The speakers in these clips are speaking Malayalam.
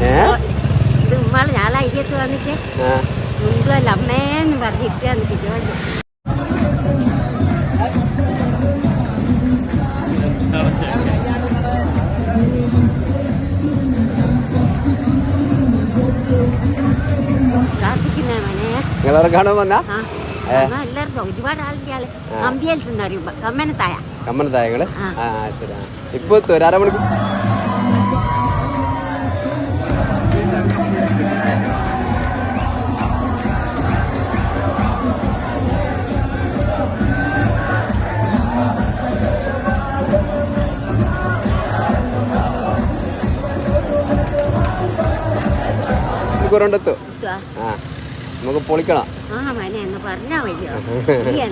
ഇത് ഉമ്മാൾ ഞാൻ അരിയത്ത് വന്നിട്ട് അമ്മേന്ന് പറഞ്ഞിട്ട് ജോലി വന്നാ എല്ലാവർക്കും ഒരുപാട് ആളിന്റെ ആൾ അമ്പിയൽസ് എന്ന് കമ്മനത്തായ കമ്മനത്താ ആ. ആ ആ, ശരി ഇപ്പൊ ഒരു അരമണിക്കൂർ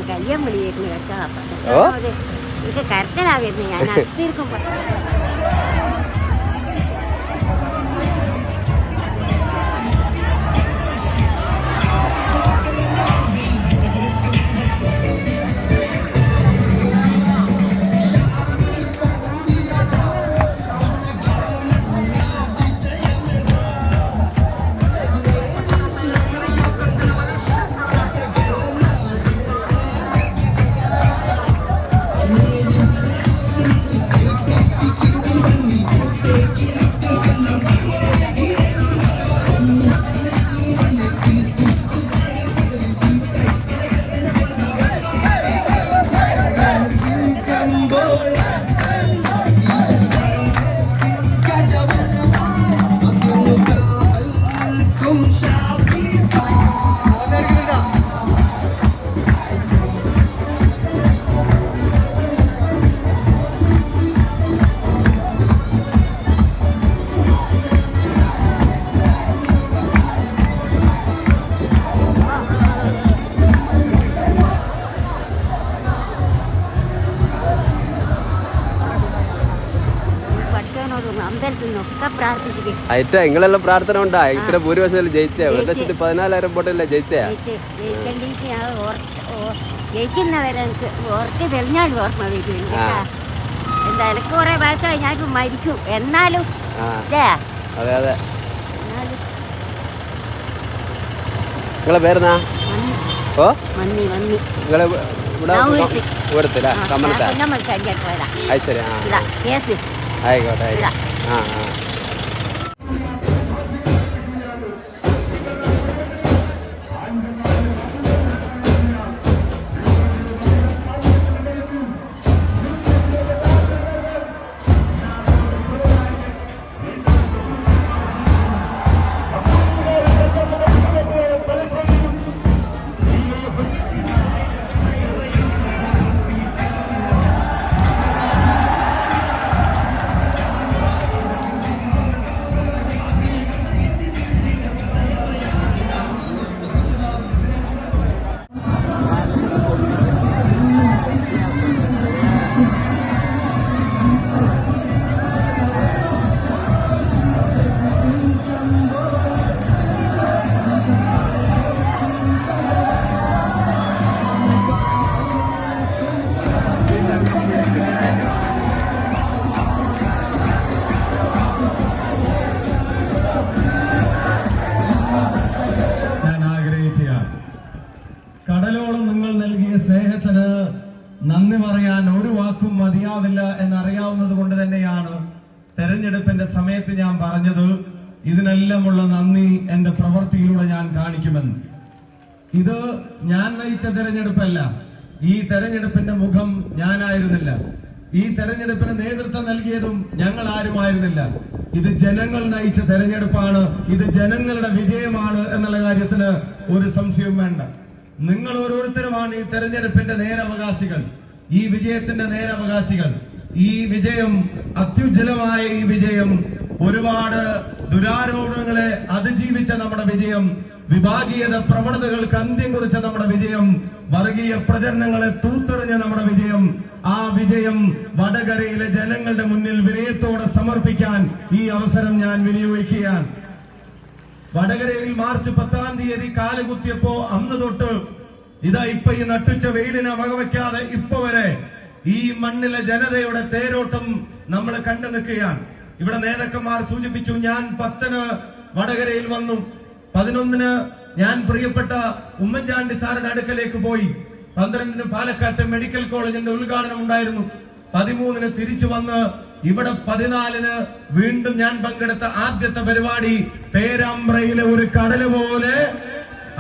കല്യാണം വിളി വരുന്നത് കേട്ടോ. അപ്പൊ ഓ? അത് ഇത് കരത്തലാ വരുന്നത് ഞാൻ അടുത്തിരിക്കും അമ്പലത്തിൽ നിന്നൊക്കെ അയറ്റ നിങ്ങളെല്ലാം പ്രാർത്ഥന ഉണ്ടാ. ഇത്ര ഭൂരിപക്ഷം ജയിച്ചേ. ഒരു. ലക്ഷത്തി പതിനാലായിരം വോട്ടല്ലേ ജയിച്ചേ? ജയിക്കുന്നവരെ എനിക്ക് ഓർത്ത് തെളിഞ്ഞാൽ ഓർമ്മ വരും എന്താ എനിക്ക് കുറെ വയസ്സായി ഞാൻ മരിക്കും. എന്നാലും അതെ അതെ. നിങ്ങളെ പേരെന്നാ? ഓ? മന്നി മന്നി. നിങ്ങളെ ഇവിടെ ഞാൻ കമ്മലത്താ അത് ശരി ആ. ഇതാ കേസ് ആയിക്കോട്ടെ ആയിക്കോട്ടെ ആ ആ നന്ദി പറയാൻ ഒരു വാക്കും മതിയാവില്ല എന്നറിയാവുന്നത് കൊണ്ട് തന്നെയാണ് തെരഞ്ഞെടുപ്പിന്റെ സമയത്ത് ഞാൻ പറഞ്ഞത്. ഇതിനെല്ലാമുള്ള നന്ദി എന്റെ പ്രവൃത്തിയിലൂടെ ഞാൻ കാണിക്കുമെന്ന്. ഇത് ഞാൻ നയിച്ച തെരഞ്ഞെടുപ്പല്ല. ഈ തെരഞ്ഞെടുപ്പിന്റെ മുഖം ഞാനായിരുന്നില്ല. ഈ തെരഞ്ഞെടുപ്പിന് നേതൃത്വം നൽകിയതും ഞങ്ങൾ ആരുമായിരുന്നില്ല ഇത് ജനങ്ങൾ നയിച്ച തെരഞ്ഞെടുപ്പാണ്. ഇത് ജനങ്ങളുടെ വിജയമാണ് എന്നുള്ള കാര്യത്തിന് ഒരു സംശയവും വേണ്ട. നിങ്ങൾ ഓരോരുത്തരുമാണ് ഈ തെരഞ്ഞെടുപ്പിന്റെ നേരവകാശികൾ. ഈ വിജയത്തിന്റെ നേരവകാശികൾ ഈ വിജയം അത്യുജ്വലമായ ഈ വിജയം ഒരുപാട് ദുരാരോപണങ്ങളെ അതിജീവിച്ച നമ്മുടെ വിജയം വിഭാഗീയത പ്രവണതകൾക്ക് അന്ത്യം കുറിച്ച നമ്മുടെ വിജയം വർഗീയ പ്രചരണങ്ങളെ തൂത്തെറിഞ്ഞ നമ്മുടെ വിജയം ആ വിജയം വടകരയിലെ ജനങ്ങളുടെ മുന്നിൽ വിനയത്തോടെ സമർപ്പിക്കാൻ ഈ അവസരം ഞാൻ വിനിയോഗിക്കുകയാണ്. വടകരയിൽ മാർച്ച് പത്താം തീയതി കാലുകുത്തിയപ്പോ അന്ന് തൊട്ട് ഇതാ ഇപ്പൊ ഈ നട്ടുച്ച വെയിലിനെ വകവയ്ക്കാതെ ഇപ്പൊ വരെ ഈ മണ്ണിലെ ജനതയുടെ തേരോട്ടം നമ്മൾ കണ്ടു നിൽക്കുകയാണ്. ഇവിടെ നേതാക്കന്മാർ സൂചിപ്പിച്ചു ഞാൻ പത്തിന് വടകരയിൽ വന്നു. പതിനൊന്നിന് ഞാൻ പ്രിയപ്പെട്ട ഉമ്മൻചാണ്ടി സാറിന്റെ അടുക്കലേക്ക് പോയി. പന്ത്രണ്ടിന് പാലക്കാട്ട് മെഡിക്കൽ കോളേജിന്റെ ഉദ്ഘാടനം ഉണ്ടായിരുന്നു. പതിമൂന്നിന് തിരിച്ചു വന്ന് ഇവിടെ പതിനാലിന് വീണ്ടും ഞാൻ പങ്കെടുത്ത ആദ്യത്തെ പരിപാടി പേരാമ്പ്രയിലെ ഒരു കടൽ പോലെ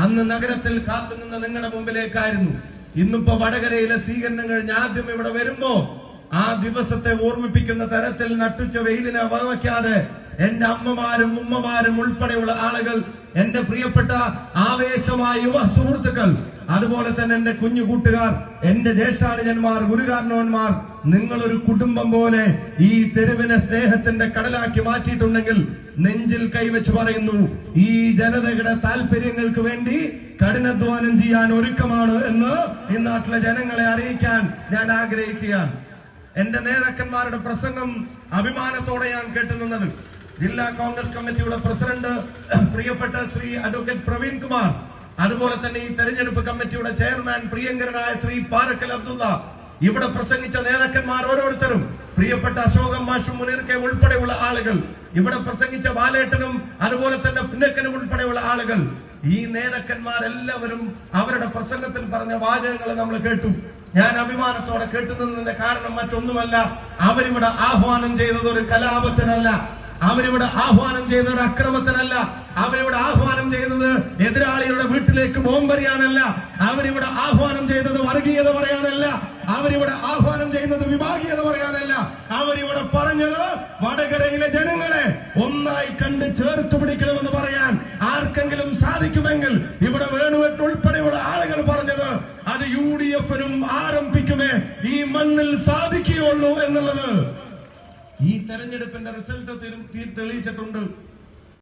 അന്ന് നഗരത്തിൽ കാത്തുനിന്ന നിങ്ങളുടെ മുമ്പിലേക്കായിരുന്നു. ഇന്നിപ്പോ വടകരയിലെ സ്വീകരണം കഴിഞ്ഞ് ആദ്യം ഇവിടെ വരുമ്പോ ആ ദിവസത്തെ ഓർമ്മിപ്പിക്കുന്ന തരത്തിൽ നട്ടുച്ച വെയിലിനെ വകവയ്ക്കാതെ എന്റെ അമ്മമാരും ഉമ്മമാരും ഉൾപ്പെടെയുള്ള ആളുകൾ എന്റെ പ്രിയപ്പെട്ട ആവേശമായ യുവ സുഹൃത്തുക്കൾ അതുപോലെ തന്നെ എന്റെ കുഞ്ഞു കൂട്ടുകാർ എന്റെ ജ്യേഷ്ഠാനുജന്മാർ ഗുരുകാരണവന്മാർ നിങ്ങളൊരു കുടുംബം പോലെ ഈ തെരുവിനെ സ്നേഹത്തിന്റെ കടലാക്കി മാറ്റിയിട്ടുണ്ടെങ്കിൽ നെഞ്ചിൽ കൈവച്ച് പറയുന്നു ഈ ജനതയുടെ താല്പര്യങ്ങൾക്ക് വേണ്ടി കഠിനാധ്വാനം ചെയ്യാൻ ഒരുക്കമാണ് എന്ന് ഈ നാട്ടിലെ ജനങ്ങളെ അറിയിക്കാൻ ഞാൻ ആഗ്രഹിക്കുകയാണ്. എന്റെ നേതാക്കന്മാരുടെ പ്രസംഗം അഭിമാനത്തോടെ ഞാൻ കേട്ടുനിന്നത്. ജില്ലാ കോൺഗ്രസ് കമ്മിറ്റിയുടെ പ്രസിഡന്റ് പ്രിയപ്പെട്ട ശ്രീ അഡ്വക്കേറ്റ് പ്രവീൺ കുമാർ അതുപോലെ തന്നെ ഈ തെരഞ്ഞെടുപ്പ് കമ്മിറ്റിയുടെ ചെയർമാൻ പ്രിയങ്കരനായ ശ്രീ പാറക്കൽ അബ്ദുള്ള ഇവിടെ പ്രസംഗിച്ച നേതാക്കന്മാർ ഓരോരുത്തരും പ്രിയപ്പെട്ട അശോകം മാഷും മുനീർക്കെ ഉൾപ്പെടെയുള്ള ആളുകൾ ഇവിടെ പ്രസംഗിച്ച ബാലേട്ടനും അതുപോലെ തന്നെ പിന്നക്കനും ഉൾപ്പെടെയുള്ള ആളുകൾ ഈ നേതാക്കന്മാരെല്ലാവരും അവരുടെ പ്രസംഗത്തിൽ പറഞ്ഞ വാചകങ്ങൾ നമ്മൾ കേട്ടു. ഞാൻ അഭിമാനത്തോടെ കേട്ടുനിന്നതിന്റെ കാരണം മറ്റൊന്നുമല്ല അവരിവിടെ ആഹ്വാനം ചെയ്തത് ഒരു കലാപത്തിനല്ല. അവരിവിടെ ആഹ്വാനം ചെയ്യുന്ന ഒരു അക്രമത്തിനല്ല. അവരിവിടെ ആഹ്വാനം ചെയ്യുന്നത് എതിരാളികളുടെ വീട്ടിലേക്ക് ബോംബെറിയാനല്ല. അവരിവിടെ ആഹ്വാനം ചെയ്തത് വർഗീയത പറയാനല്ല. അവരിവിടെ ആഹ്വാനം ചെയ്യുന്നത് വിഭാഗീയത പറയാനല്ല. അവരിവിടെ പറഞ്ഞത് വടകരയിലെ ജനങ്ങളെ ഒന്നായി കണ്ട് ചേർത്ത് പിടിക്കണമെന്ന് പറയാൻ ആർക്കെങ്കിലും സാധിക്കുമെങ്കിൽ ഇവിടെ വേണുവെട്ട് ഉൾപ്പെടെയുള്ള ആളുകൾ പറഞ്ഞത് അത് യു ഡി എഫിനും ആരംഭിക്കുമേ ഈ മണ്ണിൽ സാധിക്കുകയുള്ളൂ എന്നുള്ളത്. ഈ തെരഞ്ഞെടുപ്പിന്റെ റിസൾട്ട് തെളിയിച്ചിട്ടുണ്ട്.